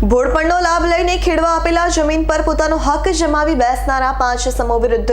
ભોળપણનો લાભ લઈને ખેડવા આપેલા જમીન પર પોતાનો હક જમાવી બેસનારા પાંચ સમૂહ વિરુદ્ધ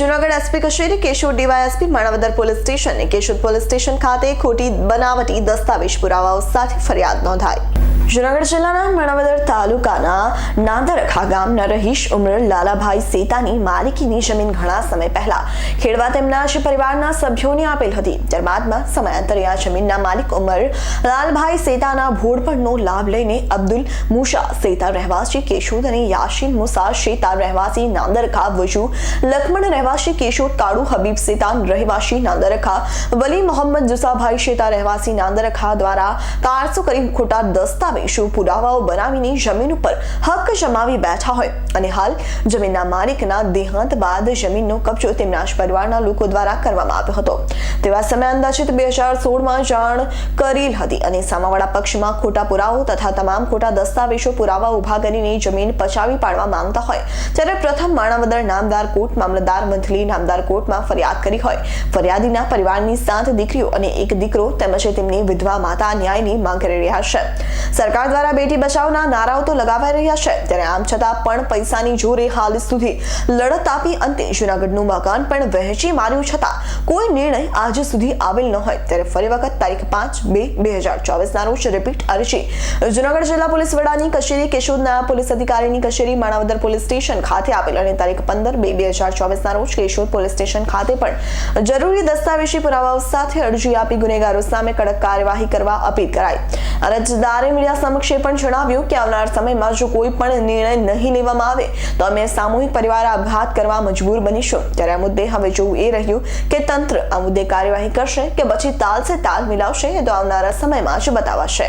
જૂનાગઢ એસપી કચેરી, Keshod DYSP, Manavadar police station Keshod police station ખાતે ખોટી બનાવટી દસ્તાવેજ પુરાવાઓ સાથે ફરિયાદ નોંધાઈ. જૂનાગઢ જિલ્લાના મણાવદર તાલુકાના નાદરખા ગામના રહીશ ઉમર લાલાભાઈ સેતાની માલિકીની જમીન ઘણા સમય પહેલા ખેડવા તેમના જ પરિવારના સભ્યોને આપેલ હતી. ત્યારબાદમાં સમયાંતરે આ જમીનના માલિક ઉમર લાલભાઈ સેતાના ભોળપણનો લાભ લઈને અબ્દુલ મુશા સેતા રહેવાસી કેશોદ અને યાશીન મુસા શેતા રહેવાસી નાંદરખા, વજુ લખમણ રહેવાસી કેશોદ, કાળુ હબીબ સેતાન રહેવાસી નાંદરખા, વલી મોહમ્મદ જુસાભાઈ શેતા રહેવાસી નાંદરખા દ્વારા કારસો કરી ખોટા દસ્તાવેજો પુરાવાઓ બનાવીને જમીન ઉપર હક જમાવી બેઠા હોય. અને હાલ જમીનના માલિકના દેહાંત બાદ જમીનનો કબજો તેમના જ પરિવારના લોકો દ્વારા કરવામાં આવ્યો હતો. તેવા સમય અંદાજિત બે હજાર સોળમાં જાણ કરેલ હતી અને સામાવાળા પક્ષમાં ખોટા પુરાવો તથા તમામ ખોટા દસ્તાવેજો પુરાવા ઊભા કરીને જમીન પચાવી પાડવા માંગતા હોય, ત્યારે પ્રથમ માણાવદર નામદાર કોર્ટ મામલતદાર મંથલી નામદાર કોર્ટમાં ફરિયાદ કરી હોય. ફરિયાદીના પરિવારની સાત દીકરીઓ અને એક દીકરો તેમજ તેમની વિધવા માતા ન્યાયની માંગ કરી રહ્યા છે. સરકાર દ્વારા બેટી બચાવના નારાઓ તો લગાવાઈ રહ્યા છે. ત્યારે આમ છતાં પણ પૈસાની જોરે હાલ સુધી લડત આપી અંતે જૂનાગઢનું મકાન પણ વહેંચી માર્યું છતાં કોઈ નિર્ણય આજ સુધી આવેલ ન હોય. ત્યારે ફરી વખત તારીખ પાંચ બે બે હજાર ચોવીસના રોજ રિપીટ અરજી. જૂનાગઢ જિલ્લા પોલીસ વડાની કચેરી કેશોદના પોલીસ અધિકારીની કચેરી માણાવદર પોલીસ સ્ટેશન ખાતે આપેલ અને તારીખ પંદર બે બે હજાર ચોવીસના રોજ કેશોદ પોલીસ સ્ટેશન ખાતે પણ જરૂરી દસ્તાવેજી પુરાવાઓ સાથે અરજી આપી ગુનેગારો સામે કડક કાર્યવાહી કરવા અપીલ કરાઈ. અરજદારે મીડિયા સમક્ષ એ પણ જણાવ્યું કે આવનાર સમયમાં જો કોઈ પણ નિર્ણય નહીં લેવામાં આવે, તો અમે સામૂહિક પરિવાર આઘાત કરવા મજબૂર બનીશું. ત્યારે આ મુદ્દે હવે જોવું એ રહ્યું કે તંત્ર આ મુદ્દે કાર્યવાહી કરશે કે પછી તાલ સે તાલ મિલાવશે એ તો આવનારા સમયમાં જ બતાવાશે.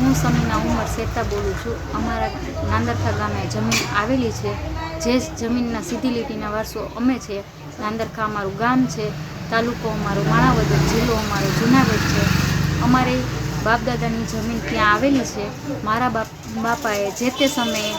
હું સમીના ઉમર શેતા બોલું છું. અમારા નાંદરખા ગામે જમીન આવેલી છે. જે જમીનના સીધી લીટીના વારસો અમે છે. નાંદરખા અમારું ગામ છે. તાલુકો અમારો માણાવદર, જિલ્લો અમારો જુનાગઢ છે. અમારે બાપદાદાની જમીન ત્યાં આવેલી છે. મારા બાપ, બાપાએ જે તે સમયે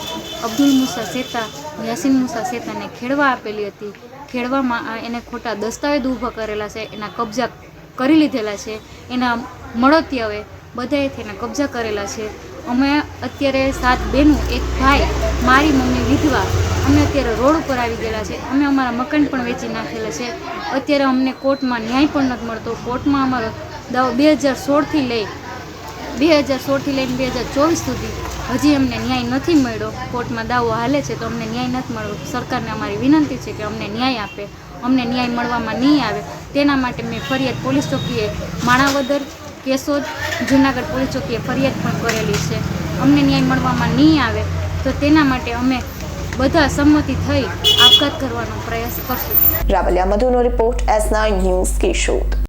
અબ્દુલ મુસા શેતા યાસીન મુસા શેતાને ખેડવા આપેલી હતી. ખેડવામાં એને ખોટા દસ્તાવેજ ઊભા કરેલા છે, એના કબજા કરી લીધેલા છે, એના મળતિયાઓએ બધાએથી એના કબજા કરેલા છે. અમે અત્યારે સાત બહેનો એક ભાઈ, મારી મમ્મી વિધવા, અમે અત્યારે રોડ ઉપર આવી ગયેલા છે. અમે અમારા મકાન પણ વેચી નાખેલા છે. અત્યારે અમને કોર્ટમાં ન્યાય પણ નથી મળતો. કોર્ટમાં અમારો દાવો બે હજાર સોળથી લઈ બે હજાર સોળથી લઈને બે હજાર ચોવીસ સુધી હજી અમને ન્યાય નથી મળ્યો. કોર્ટમાં દાવો હાલે છે તો અમને ન્યાય નથી મળ્યો. સરકારને અમારી વિનંતી છે કે અમને ન્યાય આપે. અમને ન્યાય મળવામાં નહીં આવે. તેના માટે મેં ફરિયાદ પોલીસ ચોકીએ, માણાવદર, કેશોદ, જુનાગઢ પોલીસ ચોકીએ ફરિયાદ પણ કરેલી છે. અમને ન્યાય મળવામાં નહીં આવે તો તેના માટે અમે બધા સંમતિ થઈ આપઘાત કરવાનો પ્રયાસ કરશું. Ravaliya મધુનો report S nine news Keshod